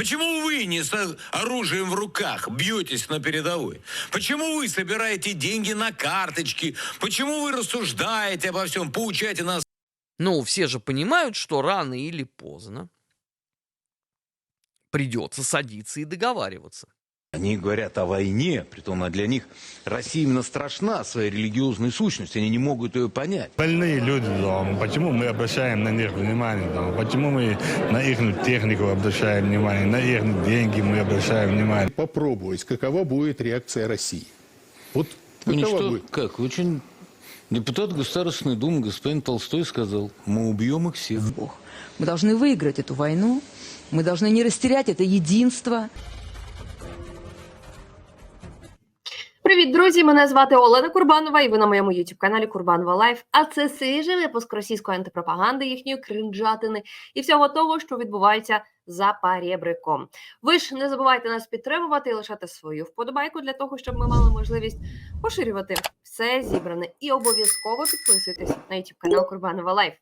Почему вы не с оружием в руках бьетесь на передовой? Почему вы собираете деньги на карточки? Почему вы рассуждаете обо всем, поучаете нас Ну, все же понимают, что рано или поздно придется садиться и договариваться. Они говорят о войне, притом а для них Россия именно страшна своей религиозной сущностью, они не могут ее понять. Больные люди дома, почему мы обращаем на них внимание дома, почему мы на их технику обращаем внимание, на их деньги мы обращаем внимание. попробовать, какова будет реакция России. Вот какова будет? как, очень депутат Государственной Думы господин Толстой сказал, мы убьем их всех. Бог. Мы должны выиграть эту войну, мы должны не растерять это единство. Привіт, друзі! Мене звати Олена Курбанова, і ви на моєму youtube каналі Курбанова Лайф. А це свіжий випуск російської антипропаганди, їхньої кринжатини і всього того, що відбувається за парєбриком. Ви ж не забувайте нас підтримувати і лишати свою вподобайку для того, щоб ми мали можливість поширювати все зібране. І обов'язково підписуйтесь на youtube канал Курбанова Лайф.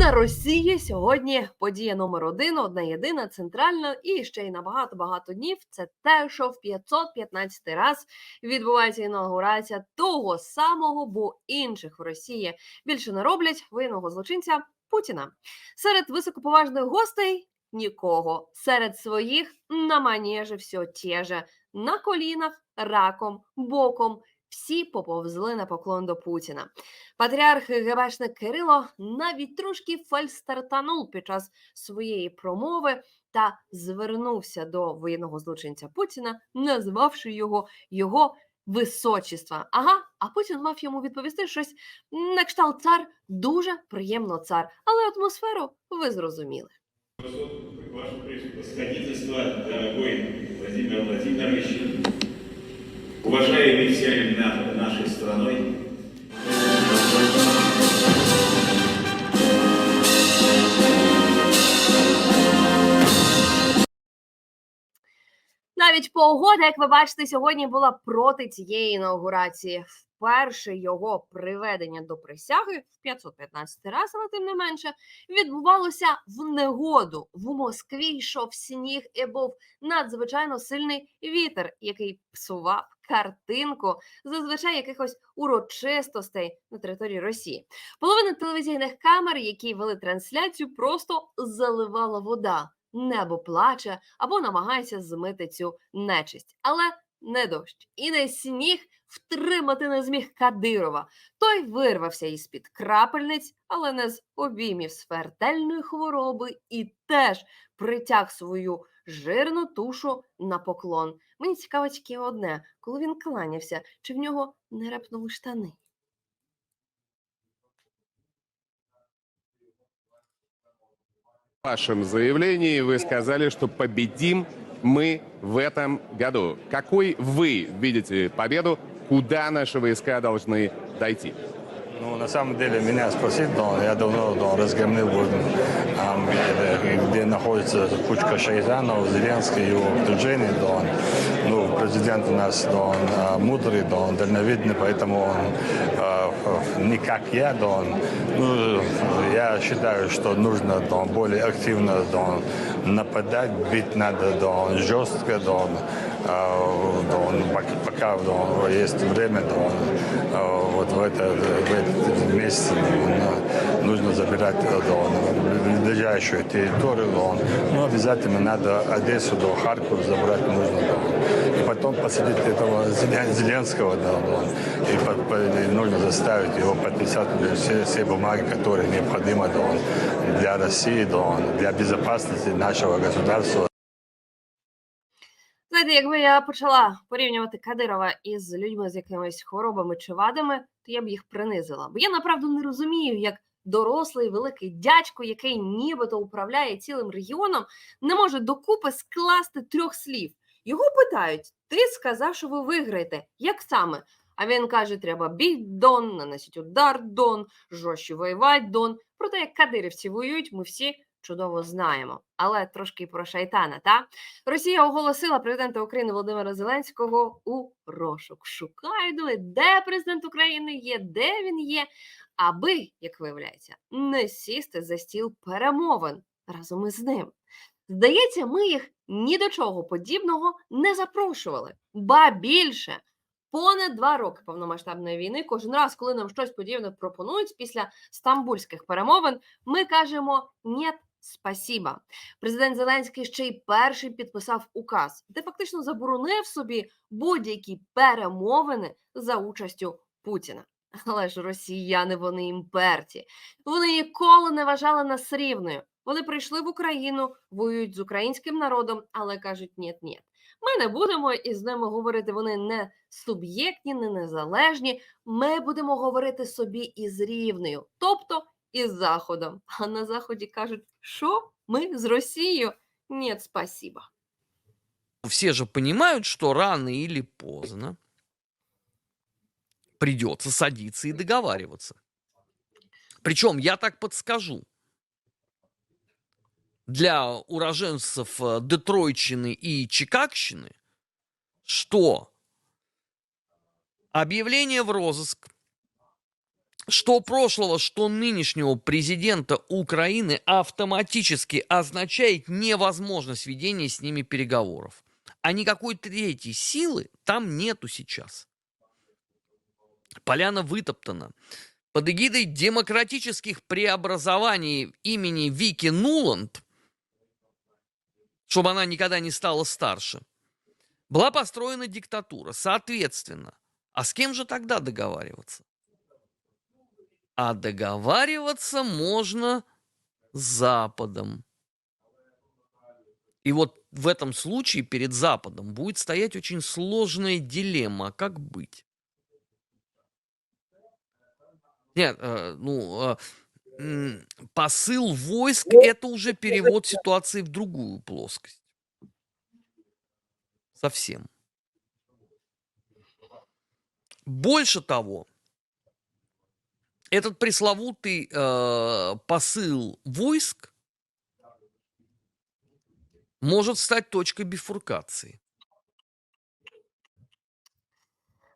На Росії сьогодні подія номер один, одна єдина, центральна, і ще й на багато багато днів. Це те, що в 515 раз відбувається інаугурація того самого, бо інших в Росії більше не роблять воєнного злочинця Путіна. Серед високоповажних гостей нікого. Серед своїх на манежі все те. На колінах, раком, боком. Всі поповзли на поклон до Путіна. Патріарх ГБшник Кирило навіть трошки фальстартанув під час своєї промови та звернувся до воєнного злочинця Путіна, назвавши його його височества. Ага, а Путін мав йому відповісти щось на кшталт цар, дуже приємно цар. Але атмосферу ви зрозуміли. Ваше Превосходительство, дорогой Владимир Владимирович, уважаемый всеми на- нашей страной, Навіть погода, як ви бачите, сьогодні була проти цієї інаугурації. Вперше його приведення до присяги в 515 раз, але тим не менше, відбувалося в негоду. В Москві йшов сніг і був надзвичайно сильний вітер, який псував картинку зазвичай якихось урочистостей на території Росії. Половина телевізійних камер, які вели трансляцію, просто заливала вода. Небо плаче або намагається змити цю нечисть. Але не дощ і не сніг втримати не зміг Кадирова. Той вирвався із-під крапельниць, але не з обіймів смертельної хвороби, і теж притяг свою жирну тушу на поклон. Мені цікаво тільки одне, коли він кланявся, чи в нього не репнули штани. В вашем заявлении вы сказали, что победим мы в этом году. Какой вы видите победу? Куда наши войска должны дойти? Ну, на самом деле, меня спросить, но я давно да, разгромил вот, ам, где, где находится кучка шайтанов, Зеленский и его окружение, да, он, ну, президент у нас, да, он а, мудрый, да, он дальновидный, поэтому он а, ф- не как я, да, он, ну, я считаю, что нужно да, более активно да, нападать, бить надо да, он, жестко, да, он, а, да, он, пок- пока да, есть время, да, он, а, вот в, это, в этот месяц ну, нужно забирать да, он, ближайшую территорию, да, он, ну, обязательно надо Одессу до Харькова забрать нужно, да, он. потом посадить этого Зелен- Зеленского, да, да, он, и, по- по- и нужно заставить его подписать все, все бумаги, которые необходимы да, он, для России, да, он, для безопасности нашего государства. Знаєте, якби я почала порівнювати Кадирова із людьми з якимись хворобами чи вадами, то я б їх принизила. Бо я направду не розумію, як дорослий великий дядько, який нібито управляє цілим регіоном, не може докупи скласти трьох слів. Його питають: ти сказав, що ви виграєте. Як саме? А він каже: треба біть Дон, наносить удар Дон, жорстче воювати Дон. Про те, як кадирівці воюють, ми всі чудово знаємо. Але трошки про шайтана, та? Росія оголосила президента України Володимира Зеленського у розшук. Шукають, де президент України є, де він є, аби, як виявляється, не сісти за стіл перемовин разом із ним. Здається, ми їх ні до чого подібного не запрошували. Ба більше. Понад два роки повномасштабної війни, кожен раз, коли нам щось подібне пропонують після стамбульських перемовин, ми кажемо «Нєт, спасіба. Президент Зеленський ще й перший підписав указ, де фактично заборонив собі будь-які перемовини за участю Путіна. Але ж росіяни вони імперці. Вони ніколи не вважали нас рівною. Вони прийшли в Україну, воюють з українським народом, але кажуть ні ні Ми не будемо із ними говорити. Вони не суб'єктні, не незалежні. Ми будемо говорити собі із рівною, тобто із Заходом. А на Заході кажуть, що ми з Росією? Ні, спасіба. Все же понимают, что рано или поздно придется садиться и договариваться. Причем, я так подскажу, для уроженцев э, Детройчины и Чикагщины, что объявление в розыск, что прошлого, что нынешнего президента Украины автоматически означает невозможность ведения с ними переговоров. А никакой третьей силы там нету сейчас. Поляна вытоптана. Под эгидой демократических преобразований имени Вики Нуланд, чтобы она никогда не стала старше, была построена диктатура. Соответственно, а с кем же тогда договариваться? А договариваться можно с Западом. И вот в этом случае перед Западом будет стоять очень сложная дилемма, как быть. Нет, э, ну, э, м, посыл войск это уже перевод ситуации в другую плоскость. Совсем. Больше того, этот пресловутый э, посыл войск может стать точкой бифуркации.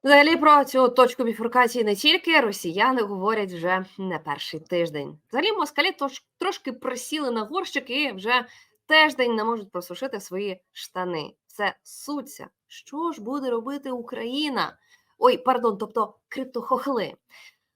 Взагалі про цю точку біфуркації не тільки росіяни говорять вже не перший тиждень. Взагалі москалі трошки присіли на горщик і вже тиждень не можуть просушити свої штани. Все суться. Що ж буде робити Україна? Ой, пардон, тобто криптохохли.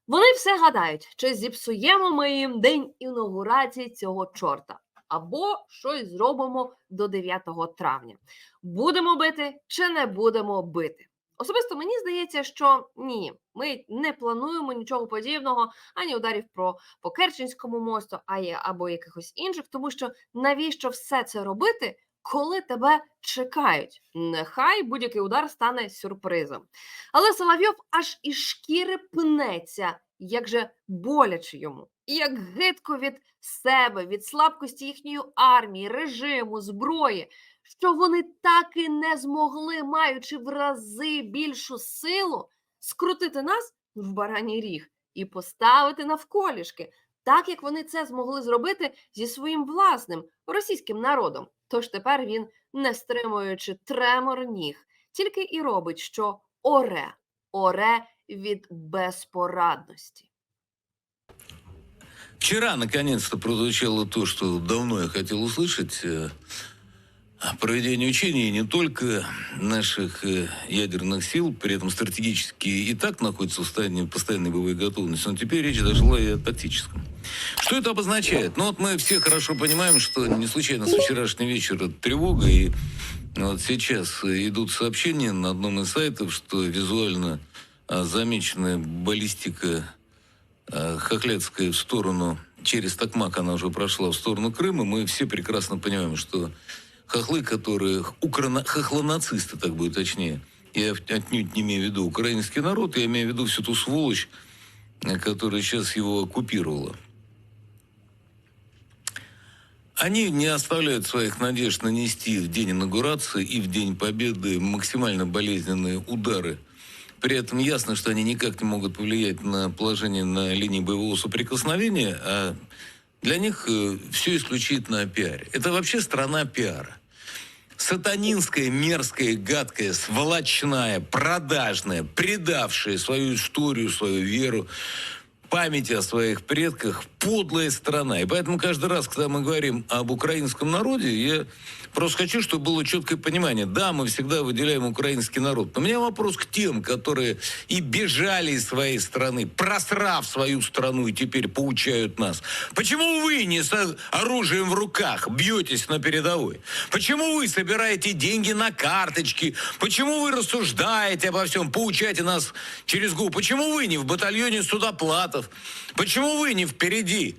Вони все гадають, чи зіпсуємо ми їм день інаугурації цього чорта, або щось зробимо до 9 травня. Будемо бити чи не будемо бити? Особисто мені здається, що ні, ми не плануємо нічого подібного, ані ударів про по Керченському мосту, а є або якихось інших, тому що навіщо все це робити, коли тебе чекають? Нехай будь-який удар стане сюрпризом. Але Соловйов аж із шкіри пнеться, як же боляче йому, і як гидко від себе, від слабкості їхньої армії, режиму, зброї що вони так і не змогли, маючи в рази більшу силу, скрутити нас в бараній ріг і поставити навколішки, так як вони це змогли зробити зі своїм власним російським народом. Тож тепер він, не стримуючи тремор ніг, тільки і робить, що оре, оре від безпорадності. Вчера наконец-то прозвучало то, что давно я хотел услышать. Проведение учений не только наших э, ядерных сил, при этом стратегически и так находятся в состоянии постоянной боевой готовности, но теперь речь дошла и о тактическом. Что это обозначает? Ну вот мы все хорошо понимаем, что не случайно с вчерашнего вечера тревога, и вот сейчас идут сообщения на одном из сайтов, что визуально а, замечена баллистика а, хохлядская в сторону, через Токмак она уже прошла в сторону Крыма. Мы все прекрасно понимаем, что хохлы, которые... Украна... Хохлонацисты, так будет точнее. Я отнюдь не имею в виду украинский народ, я имею в виду всю ту сволочь, э, которая сейчас его оккупировала. Они не оставляют своих надежд нанести в день инаугурации и в день победы максимально болезненные удары. При этом ясно, что они никак не могут повлиять на положение на линии боевого соприкосновения, а для них все исключительно о пиаре. Это вообще страна пиара. Сатанинская, мерзкая, гадкая, сволочная, продажная, предавшая свою историю, свою веру, памяти о своих предках подлая страна. И поэтому каждый раз, когда мы говорим об украинском народе, я просто хочу, чтобы было четкое понимание. Да, мы всегда выделяем украинский народ. Но у меня вопрос к тем, которые и бежали из своей страны, просрав свою страну и теперь поучают нас. Почему вы не с оружием в руках бьетесь на передовой? Почему вы собираете деньги на карточки? Почему вы рассуждаете обо всем, поучаете нас через губу? Почему вы не в батальоне судоплатов? Почему вы не впереди?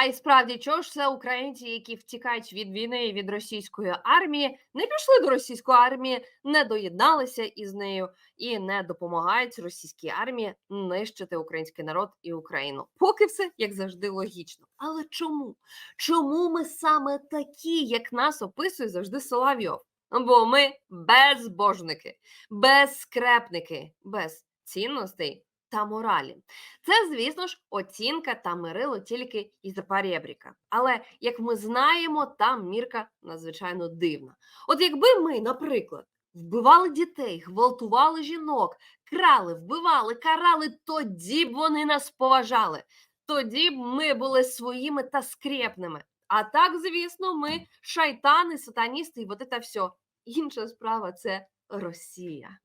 А і справді, чого ж це українці, які втікають від війни і від російської армії, не пішли до російської армії, не доєдналися із нею і не допомагають російській армії нищити український народ і Україну? Поки все як завжди логічно. Але чому? Чому ми саме такі, як нас описує завжди Соловйов? Бо ми безбожники, безскрепники, без цінностей та моралі. Це, звісно ж, оцінка та мирило тільки із перебріка. Але як ми знаємо, там мірка надзвичайно дивна. От якби ми, наприклад, вбивали дітей, гвалтували жінок, крали, вбивали, карали, тоді б вони нас поважали. Тоді б ми були своїми та скрепними. А так, звісно, ми шайтани, сатаністи і от це все. Інша справа це Росія.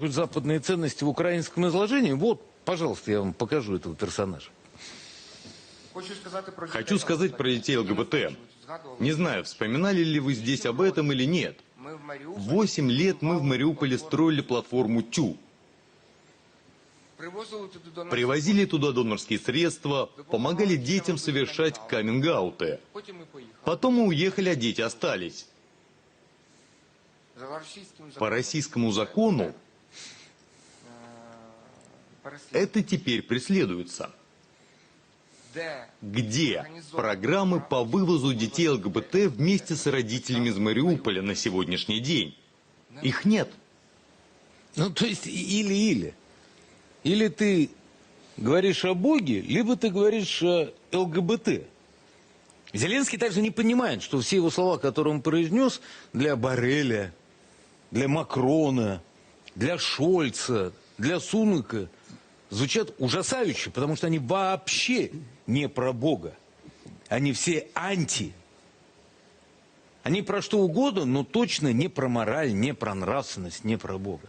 Западные ценности в украинском изложении. Вот, пожалуйста, я вам покажу этого персонажа. Хочу сказать про детей ЛГБТ. Не знаю, вспоминали ли вы здесь об этом или нет. Восемь лет мы в Мариуполе строили платформу ТЮ. Привозили туда донорские средства, помогали детям совершать каминг-ауты. Потом мы уехали, а дети остались. По российскому закону это теперь преследуется. Где программы по вывозу детей ЛГБТ вместе с родителями из Мариуполя на сегодняшний день? Их нет. Ну, то есть или-или. Или ты говоришь о Боге, либо ты говоришь о ЛГБТ. Зеленский также не понимает, что все его слова, которые он произнес для Бареля, для Макрона, для Шольца, для Сунака, звучат ужасающе, потому что они вообще не про Бога. Они все анти. Они про что угодно, но точно не про мораль, не про нравственность, не про Бога.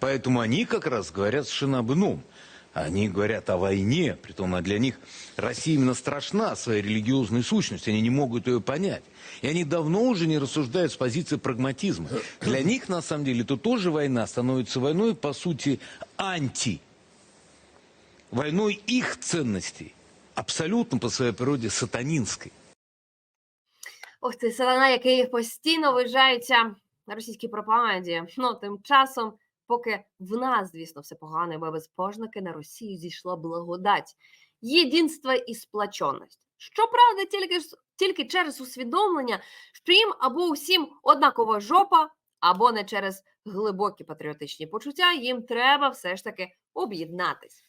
Поэтому они как раз говорят совершенно об ином. Они говорят о войне, притом а для них Россия именно страшна своей религиозной сущностью, они не могут ее понять. И они давно уже не рассуждают с позиции прагматизма. Для них, на самом деле, это тоже война становится войной, по сути, анти. Войной их ценностей, абсолютно по своей природе сатанинской. Ох, цей сатана, який постійно виїжджається на російській пропаганді. Ну, тим часом, поки в нас, звісно, все погано, бо безбожники на Росію зійшла благодать, єдинство і сплаченість. Щоправда, тільки, тільки через усвідомлення, що їм або усім однакова жопа, або не через глибокі патріотичні почуття, їм треба все ж таки об'єднатись.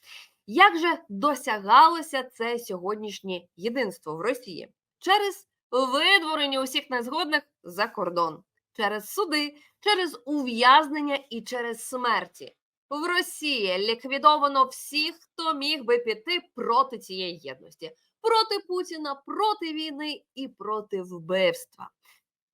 Як же досягалося це сьогоднішнє єдинство в Росії? Через видворення усіх незгодних за кордон, через суди, через ув'язнення і через смерті. В Росії ліквідовано всіх, хто міг би піти проти цієї єдності, проти Путіна, проти війни і проти вбивства.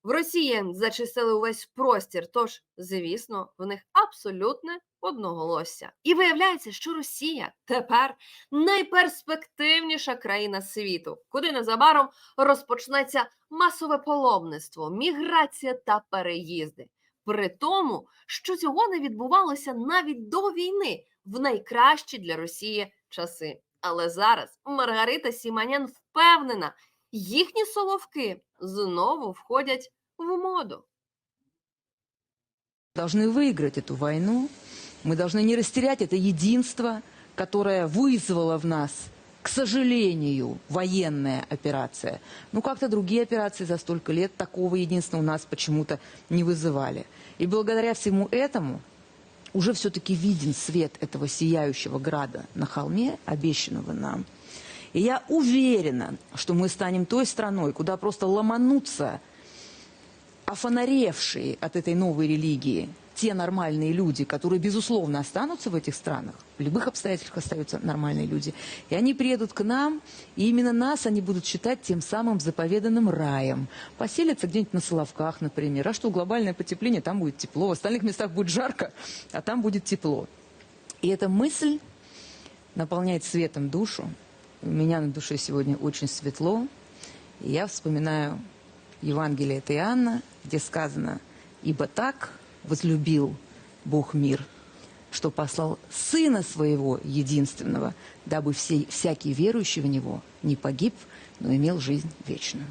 В Росії зачистили увесь простір, тож, звісно, в них абсолютне одноголосся. І виявляється, що Росія тепер найперспективніша країна світу, куди незабаром розпочнеться масове паломництво, міграція та переїзди. При тому, що цього не відбувалося навіть до війни в найкращі для Росії часи. Але зараз Маргарита Сіманян впевнена, їхні соловки знову входять в моду. должны выиграть эту войну. Мы должны не растерять это единство, которое вызвало в нас, к сожалению, военная операция. Ну, как-то другие операции за столько лет такого единства у нас почему-то не вызывали. И благодаря всему этому уже все-таки виден свет этого сияющего града на холме, обещанного нам. И я уверена, что мы станем той страной, куда просто ломанутся офонаревшие от этой новой религии те нормальные люди, которые, безусловно, останутся в этих странах, в любых обстоятельствах остаются нормальные люди, и они приедут к нам, и именно нас они будут считать тем самым заповеданным раем. Поселятся где-нибудь на Соловках, например. А что, глобальное потепление, там будет тепло, в остальных местах будет жарко, а там будет тепло. И эта мысль наполняет светом душу. У меня на душе сегодня очень светло. И я вспоминаю Евангелие от Иоанна, где сказано, «Ибо так возлюбил Бог мир, что послал Сына Своего единственного, дабы все, всякий верующий в Него не погиб, но имел жизнь вечную».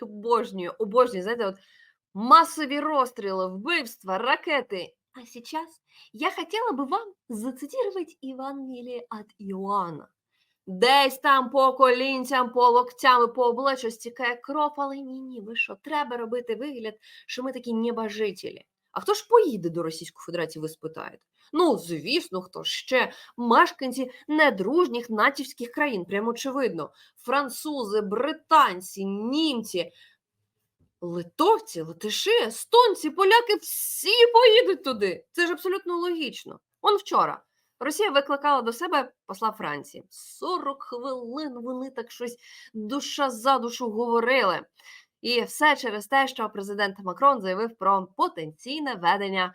Обожнюю, обожнюю, знаєте, от масові розстріли, вбивства, ракети. А сейчас я хотела бы вам зацитировать Евангелие от Иоанна. Десь там по колінцям, по локтям і по обличчю стікає кров, але ні, ні, ви що, треба робити вигляд, що ми такі небожителі. А хто ж поїде до Російської Федерації, ви спитаєте? Ну, звісно, хто ще? Мешканці недружніх натівських країн, прямо очевидно. Французи, британці, німці, литовці, латиші, естонці, поляки всі поїдуть туди. Це ж абсолютно логічно. Он вчора Росія викликала до себе посла Франції. 40 хвилин вони так щось душа за душу говорили. І все через те, що президент Макрон заявив про потенційне ведення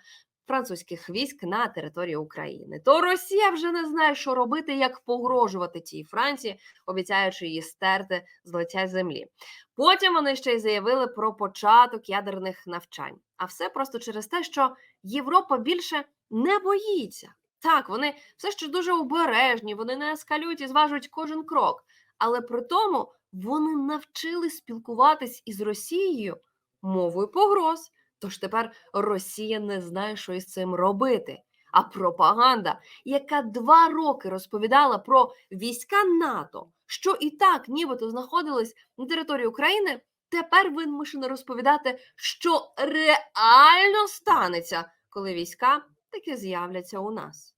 французьких військ на території України. То Росія вже не знає, що робити, як погрожувати тій Франції, обіцяючи її стерти з лиця землі. Потім вони ще й заявили про початок ядерних навчань. А все просто через те, що Європа більше не боїться. Так, вони все ще дуже обережні, вони не ескалюють і зважують кожен крок. Але при тому вони навчили спілкуватись із Росією мовою погроз. Тож тепер Росія не знає, що із цим робити. А пропаганда, яка два роки розповідала про війська НАТО, що і так нібито знаходились на території України, тепер вимушена розповідати, що реально станеться, коли війська таки з'являться у нас.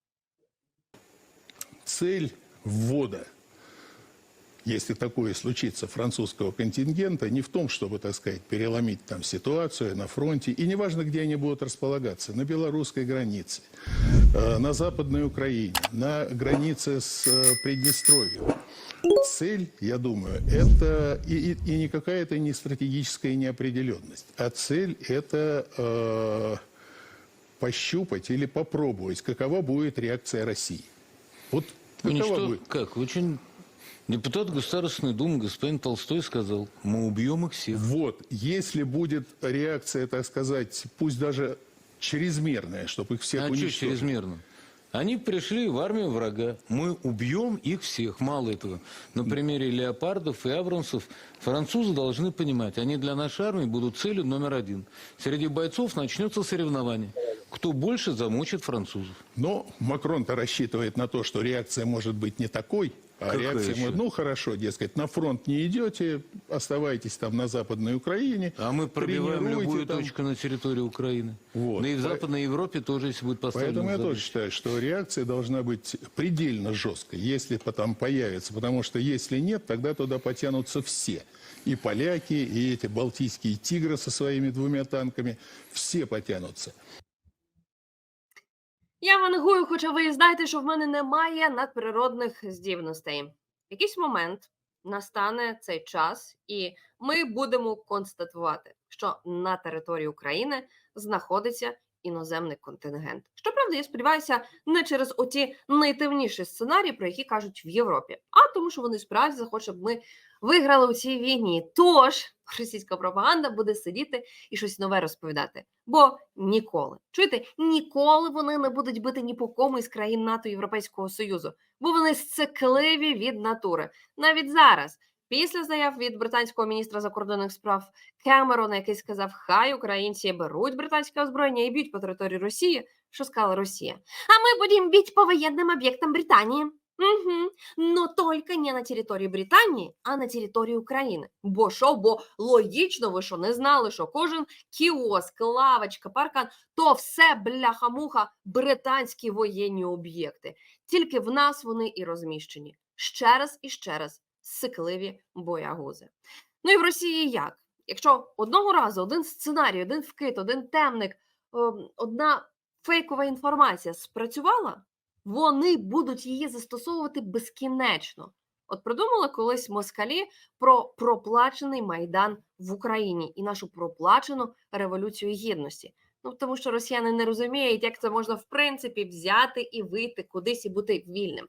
Цель ввода, если такое случится, французского контингента не в том, чтобы, так сказать, переломить там ситуацию на фронте, и неважно, где они будут располагаться, на белорусской границе, э, на Западной Украине, на границе с э, Приднестровьем. Цель, я думаю, это и, и- и никакая это не стратегическая неопределенность, а цель это э, пощупать или попробовать, какова будет реакция России. Вот какова Уничтож- будет? Как? Очень... Депутат Государственной Думы господин Толстой сказал, мы убьем их всех. Вот, если будет реакция, так сказать, пусть даже чрезмерная, чтобы их всех а что уничтожить. чрезмерно? Они пришли в армию врага. Мы убьем их всех. Мало этого. На примере леопардов и абрамсов французы должны понимать, они для нашей армии будут целью номер один. Среди бойцов начнется соревнование. Кто больше замочит французов. Но Макрон-то рассчитывает на то, что реакция может быть не такой, а Какая реакция еще? может, ну хорошо, дескать, на фронт не идете, оставайтесь там на Западной Украине. А мы пробиваем любую там. точку на территории Украины. Вот. Да и в По- Западной Европе тоже, если будет поставлена Поэтому я задача. тоже считаю, что реакция должна быть предельно жесткой, если потом появится. Потому что если нет, тогда туда потянутся все. И поляки, и эти балтийские тигры со своими двумя танками. Все потянутся. Я вангую, хоча ви знаєте, що в мене немає надприродних здібностей. В якийсь момент настане цей час, і ми будемо констатувати, що на території України знаходиться іноземний контингент. Щоправда, я сподіваюся, не через оті найтемніші сценарії, про які кажуть в Європі, а тому, що вони справді захочуть, щоб ми виграли у цій війні. Тож російська пропаганда буде сидіти і щось нове розповідати. Бо ніколи, чуєте, ніколи вони не будуть бити ні по кому із країн НАТО Європейського Союзу, бо вони сцикливі від натури. Навіть зараз, після заяв від британського міністра закордонних справ Кемерона, який сказав, хай українці беруть британське озброєння і б'ють по території Росії, що сказала Росія. А ми будемо бити по воєнним об'єктам Британії. Угу. Но только не на території Британії, а на території України. Бо що? Бо логічно, ви що не знали, що кожен кіоск, лавочка, паркан то все бляха-муха британські воєнні об'єкти. Тільки в нас вони і розміщені. Ще раз і ще раз сикливі боягузи. Ну і в Росії як? Якщо одного разу один сценарій, один вкид, один темник, ем, одна фейкова інформація спрацювала, вони будуть її застосовувати безкінечно. От придумали колись москалі про проплачений майдан в Україні і нашу проплачену революцію гідності. Ну тому що росіяни не розуміють, як це можна в принципі взяти і вийти кудись і бути вільним.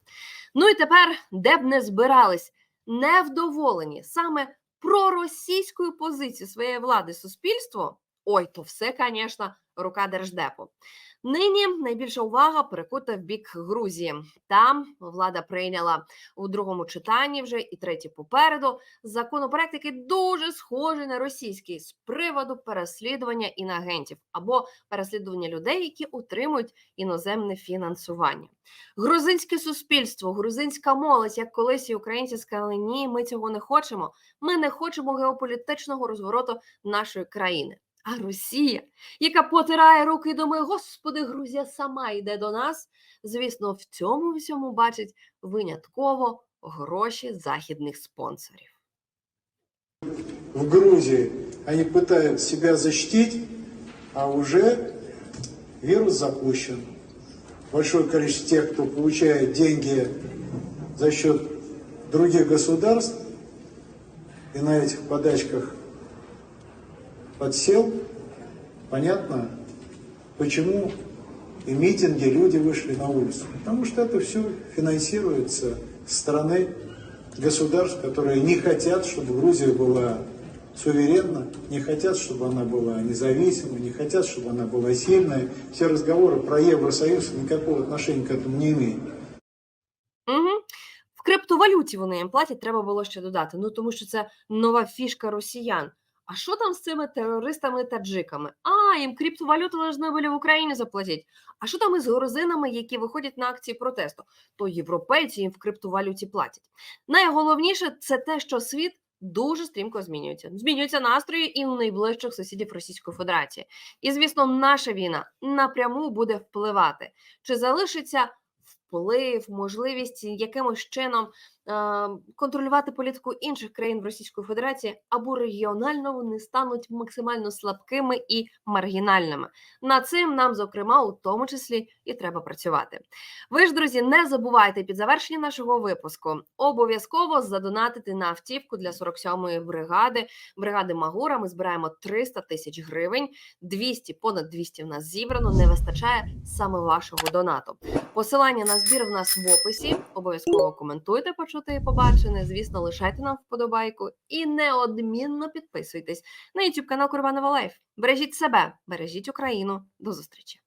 Ну і тепер, де б не збирались, невдоволені саме проросійською позицією своєї влади суспільство. Ой, то все, звісно, рука держдепу. Нині найбільша увага перекута в бік Грузії. Там влада прийняла у другому читанні вже і третій попереду законопроект, який дуже схожий на російський з приводу переслідування інагентів або переслідування людей, які отримують іноземне фінансування. Грузинське суспільство, грузинська молодь, як колись і українці сказали, ні, ми цього не хочемо. Ми не хочемо геополітичного розвороту нашої країни. А Росія, яка потирає руки і думає, господи, Грузія сама йде до нас. Звісно, в цьому всьому бачить винятково гроші західних спонсорів. в Грузии они пытаются себя защитить, а уже вирус запущен. Большое количество тех, кто получает деньги за счет других государств и на этих подачках подсел, понятно, почему и митинги, люди вышли на улицу. Потому что это все финансируется со стороны государств, которые не хотят, чтобы Грузия была суверенна, не хотят, чтобы она была независимой, не хотят, чтобы она была сильной. Все разговоры про Евросоюз никакого отношения к этому не имеют. Угу. В криптовалюті вони їм платять, треба було ще додати. Ну тому що це нова фішка росіян. А що там з цими терористами таджиками? А, їм криптовалюту повинні були в Україні заплатити. А що там із грузинами, які виходять на акції протесту? То європейці їм в криптовалюті платять. Найголовніше це те, що світ дуже стрімко змінюється. Змінюються настрої і у найближчих сусідів Російської Федерації. І, звісно, наша війна напряму буде впливати. Чи залишиться вплив, можливість якимось чином контролювати політику інших країн Російської Федерації або регіонально вони стануть максимально слабкими і маргінальними. Над цим нам, зокрема, у тому числі і треба працювати. Ви ж, друзі, не забувайте під завершення нашого випуску обов'язково задонатити на автівку для 47-ї бригади, бригади Магура. Ми збираємо 300 тисяч гривень, 200, понад 200 в нас зібрано. Не вистачає саме вашого донату. Посилання на збір в нас в описі. Обов'язково коментуйте, почути побачене. Звісно, лишайте нам вподобайку і неодмінно підписуйтесь на YouTube канал Курбанова Лайф. Бережіть себе, бережіть Україну. До зустрічі.